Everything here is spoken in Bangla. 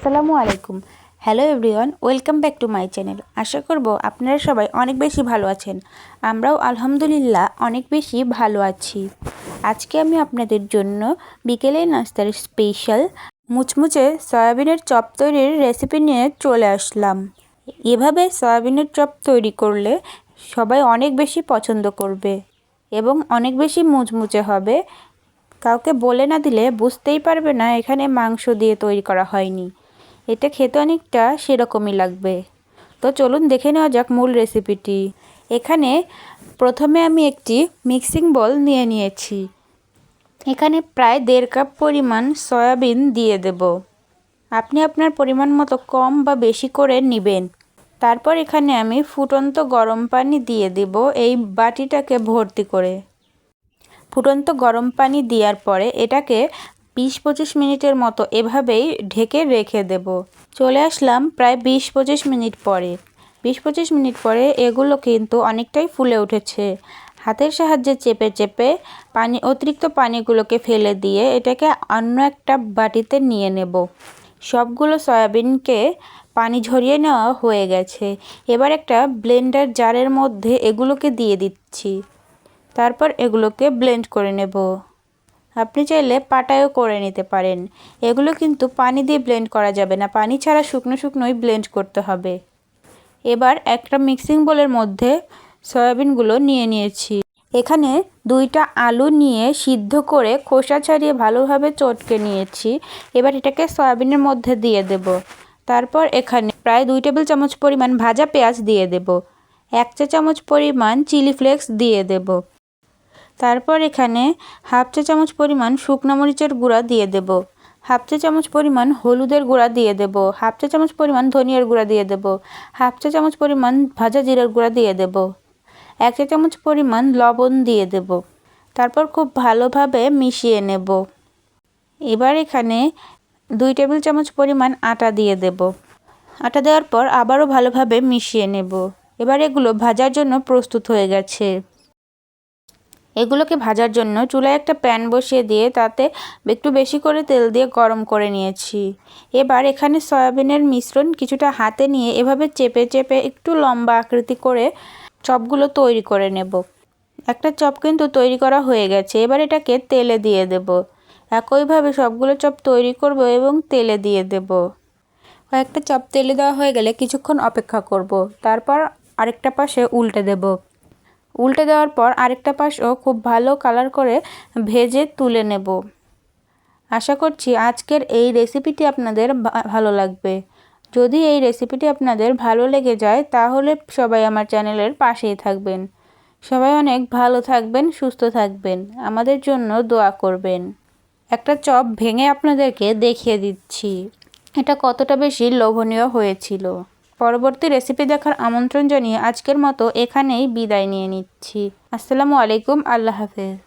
আসসালামু আলাইকুম। Hello everyone welcome back to my channel আশা করব আপনারা সবাই অনেক বেশি ভালো আছেন। আমরাও আলহামদুলিল্লাহ অনেক বেশি ভালো আছি। আজকে আমি আপনাদের জন্য বিকেলের নাস্তার স্পেশাল মুচমুচে সয়াবিনের চপ তৈরির রেসিপি নিয়ে চলে আসলাম। এভাবে সয়াবিনের চপ তৈরি করলে সবাই অনেক বেশি পছন্দ করবে এবং অনেক বেশি মুচমুচে হবে। কাউকে বলে না দিলে বুঝতেই পারবে না এখানে মাংস দিয়ে তৈরি করা হয়নি। এটা খেতে অনেকটা সেরকমই লাগবে। তো চলুন দেখে নেওয়া যাক মূল রেসিপিটি। এখানে প্রথমে আমি একটি মিক্সিং বল নিয়ে নিয়েছি। এখানে প্রায় দেড় কাপ পরিমাণ সয়াবিন দিয়ে দেব। আপনি আপনার পরিমাণ মতো কম বা বেশি করে নেবেন। তারপর এখানে আমি ফুটন্ত গরম পানি দিয়ে দেব এই বাটিটাকে ভর্তি করে। ফুটন্ত গরম পানি দেওয়ার পরে এটাকে বিশ পঁচিশ মিনিটের মতো এভাবেই ঢেকে রেখে দেব। চলে আসলাম প্রায় বিশ পঁচিশ মিনিট পরে। বিশ পঁচিশ মিনিট পরে এগুলো কিন্তু অনেকটাই ফুলে উঠেছে। হাতের সাহায্যে চেপে চেপে পানি, অতিরিক্ত পানিগুলোকে ফেলে দিয়ে এটাকে অন্য একটা বাটিতে নিয়ে নেব। সবগুলো সয়াবিনকে পানি ঝরিয়ে নেওয়া হয়ে গেছে। এবার একটা ব্লেন্ডার জারের মধ্যে এগুলোকে দিয়ে দিচ্ছি। তারপর এগুলোকে ব্লেন্ড করে নেব। আপনি চাইলে পাটায়ও করে নিতে পারেন। এগুলো কিন্তু পানি দিয়ে ব্লেন্ড করা যাবে না। পানি ছাড়া শুকনো শুকনোই ব্লেন্ড করতে হবে। এবার একটা মিক্সিং বোলের মধ্যে সয়াবিনগুলো নিয়ে নিয়েছি। এখানে দুইটা আলু নিয়ে সিদ্ধ করে খোসা ছাড়িয়ে ভালোভাবে চটকে নিয়েছি। এবার এটাকে সয়াবিনের মধ্যে দিয়ে দেব। তারপর এখানে প্রায় দুই টেবিল চামচ পরিমাণ ভাজা পেঁয়াজ দিয়ে দেব। এক চা চামচ পরিমাণ চিলি ফ্লেক্স দিয়ে দেব। তারপর এখানে হাফ চা চামচ পরিমাণ শুকনো মরিচের গুঁড়া দিয়ে দেব। হাফ চা চামচ পরিমাণ হলুদের গুঁড়া দিয়ে দেব। হাফ চা চামচ পরিমাণ ধনিয়ার গুঁড়া দিয়ে দেব। হাফ চা চামচ পরিমাণ ভাজা জিরার গুঁড়া দিয়ে দেব। এক চা চামচ পরিমাণ লবণ দিয়ে দেব। তারপর খুব ভালোভাবে মিশিয়ে নেব। এবার এখানে দুই টেবিল চামচ পরিমাণ আটা দিয়ে দেব। আটা দেওয়ার পর আবারও ভালোভাবে মিশিয়ে নেব। এবার এগুলো ভাজার জন্য প্রস্তুত হয়ে গেছে। এগুলোকে ভাজার জন্য চুলায় একটা প্যান বসিয়ে দিয়ে তাতে একটু বেশি করে তেল দিয়ে গরম করে নিয়েছি। এবার এখানে সয়াবিনের মিশ্রণ কিছুটা হাতে নিয়ে এভাবে চেপে চেপে একটু লম্বা আকৃতি করে চপগুলো তৈরি করে নেব। একটা চপ কিন্তু তৈরি করা হয়ে গেছে, এবার এটাকে তেলে দিয়ে দেব। একইভাবে সবগুলো চপ তৈরি করব এবং তেলে দিয়ে দেব। কয়েকটা চপ তেলে দেওয়া হয়ে গেলে কিছুক্ষণ অপেক্ষা করব, তারপর আরেকটা পাশে উল্টে দেব। উল্টে দেওয়ার পর আরেকটা পাশও খুব ভালো কালার করে ভেজে তুলে নেব। আশা করছি আজকের এই রেসিপিটি আপনাদের ভালো লাগবে। যদি এই রেসিপিটি আপনাদের ভালো লেগে যায়, তাহলে সবাই আমার চ্যানেলের পাশেই থাকবেন। সবাই অনেক ভালো থাকবেন, সুস্থ থাকবেন। আমাদের জন্য দোয়া করবেন। একটা চপ ভেঙে আপনাদেরকে দেখিয়ে দিচ্ছি। এটা কতটা বেশি লোভনীয় হয়েছিল। পরবর্তী রেসিপি দেখার আমন্ত্রণ জানিয়ে আজকের মতো এখানেই বিদায় নিয়ে নিচ্ছি। আসসালামু আলাইকুম, আল্লাহ হাফেজ।